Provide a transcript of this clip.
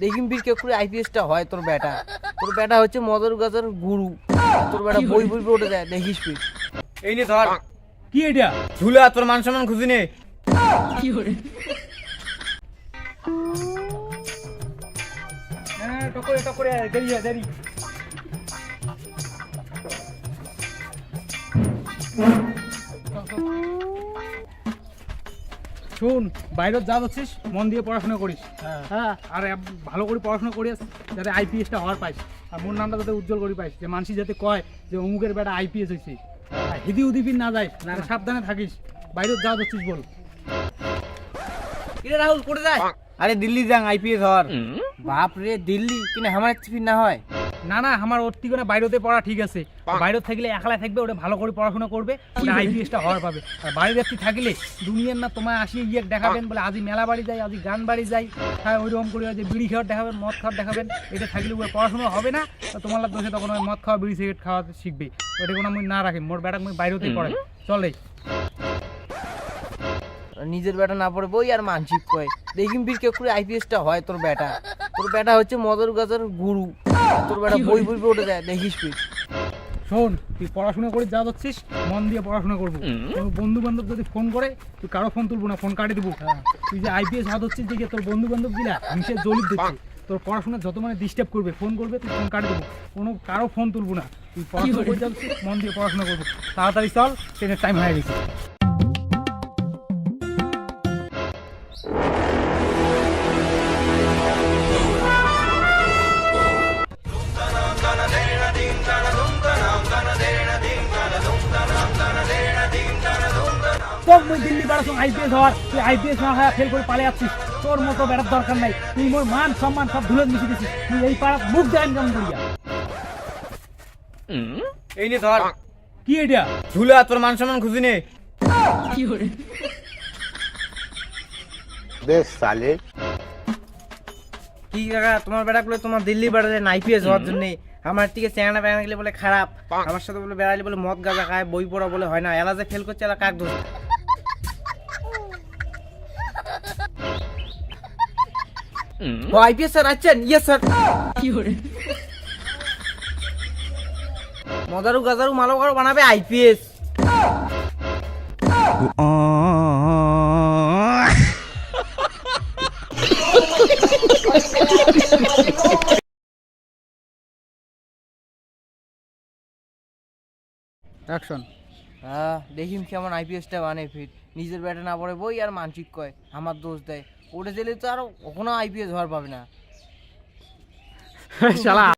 দেখিম বীর কে করে আইপিএসটা হয় তোর বেটা। তোর বেটা হচ্ছে মদর গাজার গুরু। তোর বেটা বই বই উঠে যায় দেখিস তুই। এই নে ধর। কি এটা? ঝুলা তোর মান সম্মান খুঁজি নে। হ্যাঁ টকরে টকরে দেরি দেরি। শুন বাইরে যা যাচ্ছিস মন দিয়ে পড়াশোনা করিস। হ্যাঁ। আর এব- ভালো করে পড়াশোনা করিস যাতে আইপিএসটা হওয়ার পাইস। আর মোর নামটা যাতে উজ্জ্বল করে পাইস। যে মানুষ যাতে কয় যে অমুকের বেটা আইপিএস হয়েছে আর হিদি উদিপিন না যায় না সাবধানে থাকিস। বাইরে যা যাচ্ছিস বল। কিরে রাহুল করে যায় আরে দিল্লি যাং আইপিএস হওয়ার। বাপ রে দিল্লি কিনা আমার চিপি না হয়? না না আমার ওর থেকে বাইরেতে পড়া ঠিক আছে। বাইরে থাকলে একলা থাকবে ওটা ভালো করে পড়াশোনা করবে ওটা আইপিএসটা হওয়ার পাবে। আর বাইরে একটি থাকলে দুনিয়ার না তোমায় আসিয়ে গিয়ে দেখাবেন বলে আজি মেলা বাড়ি যাই আজি গান বাড়ি যাই হ্যাঁ ওইরকম করে যে বিড়ি খাওয়ার দেখাবেন মদ খাওয়ার দেখাবেন এটা থাকলে ওর পড়াশোনা হবে না তো তোমার দোষে তখন মদ খাওয়া বিড়ি সিগারেট খাওয়া শিখবে। ওটা কোনো আমি না রাখি মোর বেটা মুই বাইরেতেই পড়ে চলে নিজের বেটা না পড়ে বই আর মানসিক কয়। দেখিম বীর কে করে আইপিএসটা হয় তোর বেটা তোর বেটা হচ্ছে মদর গাজার গুরু। তোর বেটা বই বই পড়ে যায় দেখিস তুই। শোন তুই পড়াশোনা করে যা যাচ্ছিস মন দিয়ে পড়াশোনা করব। বন্ধু বান্ধব যদি ফোন করে তুই কারও ফোন তুলবো না ফোন কাটে দিবো। তুই যে আইপিএস হাত হচ্ছিস দেখে তোর বন্ধু বান্ধব গিলা হিংসে জলিপ দিচ্ছে তোর পড়াশোনা যত মানে ডিস্টার্ব করবে ফোন করবে তুই ফোন কাটে দেবো। কোনো কারও ফোন তুলবো না। তুই পড়াশোনা করে যাচ্ছিস মন দিয়ে পড়াশোনা করব। তাড়াতাড়ি চল ট্রেনের টাইম হয়ে গেছে। তোর মুই দিল্লি বেড়াচ্ছ আইপিএস হওয়ার তুই আইপিএস না হওয়া ফেল করে পালে যাচ্ছিস। তোর মতো বেড়ার দরকার নাই। তুই মোর মান সম্মান সব ধুলে মিশে দিছিস। তুই এই পাড়া মুখ দেন কেমন করিয়া? এই নে ধর। কি এটা? ঝুলা তোর মান সম্মান খুঁজি নে। বেশ সালে কি কাকা তোমার বেটা গুলো তোমার দিল্লি বেড়া যায় আইপিএস হওয়ার জন্য আমার থেকে চ্যাংড়া বেড়া গেলে বলে খারাপ। আমার সাথে বলে বেড়াইলে বলে মদ গাঁজা খায় বই পড়া বলে হয় না। এলা যে ফেল করছে এলা কাক দোষ? ও আইপিএস স্যার আছেন? ইয়েস স্যার মদারু গাজারু মালো গারু বানাবে? আইপিএস অ্যাকশন দেখিম কেমন আইপিএসটা বানে ফিট নিজের ব্যাটে না পড়ে বই আর মানসিক কয় আমার দোষ দেয়। ওটা দিলে তো আর কখনো আইপিএস হওয়ার পাবে না। শালা